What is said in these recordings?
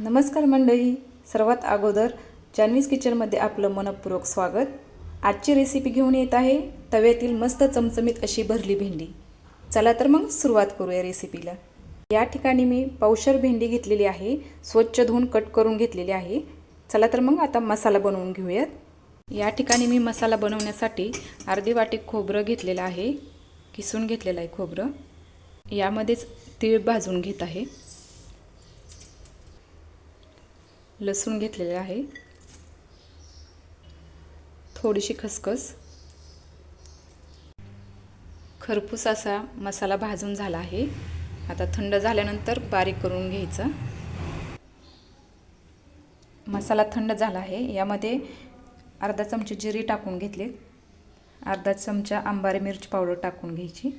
नमस्कार मंडळी. सर्वात अगोदर जान्हवीज किचनमध्ये आपलं मनपूर्वक स्वागत. आजची रेसिपी घेऊन येत आहे तव्यातील मस्त चमचमीत अशी भरली भेंडी. चला तर मग सुरुवात करूया रेसिपीला या ठिकाणी मी पावशर भेंडी घेतलेली आहे. स्वच्छ धुवून कट करून घेतलेली आहे. चला तर मग आता मसाला बनवून घेऊयात. या ठिकाणी मी मसाला बनवण्यासाठी अर्धी वाटी खोबरं घेतलेलं आहे. किसून घेतलेलं आहे खोबरं. यामध्येच तीळ भाजून घेत आहे. लसूण घेतलेले आहे. थोडीशी खसखस. खरपूस असा मसाला भाजून झाला आहे. आता थंड झाल्यानंतर बारीक करून घ्यायचा. मसाला थंड झाला आहे. यामध्ये अर्धा चमचे जिरी टाकून घेतले. अर्धा चमचा आंबारी मिरची पावडर टाकून घ्यायची.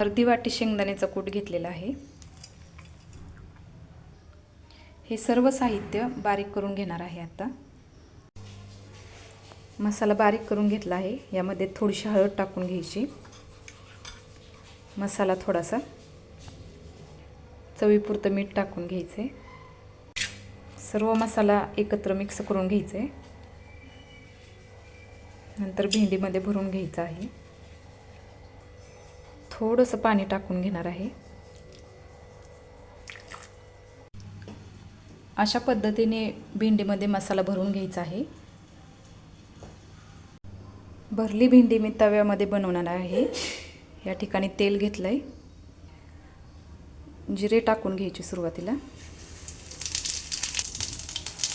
अर्धी वाटी शेंगदाण्याचा कूट घेतलेला आहे. हे सर्व साहित्य बारीक करून घेणार आहे आता. मसाला बारीक करून घेतला आहे. यामध्ये थोडीशी हळद टाकून घ्यायची. मसाला थोडासा. चवीपुरतं मीठ टाकून घ्यायचे सर्व मसाला एकत्र मिक्स करून घ्यायचे नंतर भेंडीमध्ये भरून घ्यायचं आहे. थोडंसं पाणी टाकून घेणार आहे. अशा पद्धतीने भेंडीमध्ये मसाला भरून घ्यायचा आहे. भरली भेंडी मी तव्यामध्ये बनवणार आहे. या ठिकाणी तेल घेतलं आहे जिरे टाकून घ्यायची सुरुवातीला.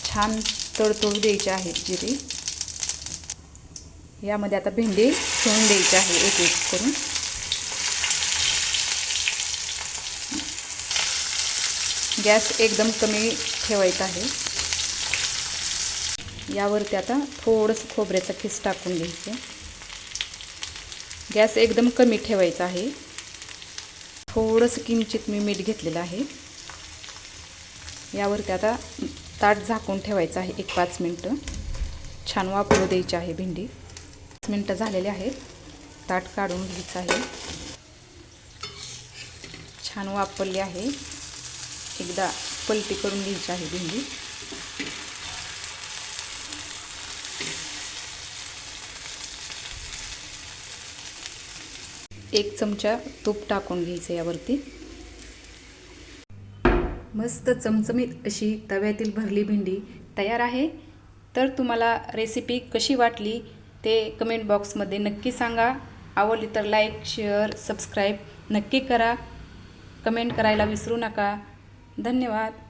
छान तडतोड द्यायचे आहेत जिरे. यामध्ये आता भेंडी ठेवून द्यायची आहे एक एक करून. गॅस एकदम कमी ठेवायचा आहे. यावरती आता थोडंसं खोबऱ्याचा खिस टाकून घ्यायचं. गॅस एकदम कमी ठेवायचा आहे. थोडंसं किंचित मी मीठ घेतलेलं आहे. यावरती आता ताट झाकून ठेवायचं आहे एक पाच मिनटं. छान वापरू द्यायची आहे भेंडी. पाच मिनटं झालेले आहेत. ताट काढून घ्यायचं आहे. छान वापरली आहे. एकदा पलटी करून घ्यायची आहे भेंडी. एक चमचा तूप टाकून घ्यायचं यावरती. मस्त चमचमीत अशी तव्यातील भरली भेंडी तयार आहे. तर तुम्हाला रेसिपी कशी वाटली ते कमेंट बॉक्समध्ये नक्की सांगा. आवडली तर लाईक शेअर सबस्क्राईब नक्की करा. कमेंट करायला विसरू नका. धन्यवाद.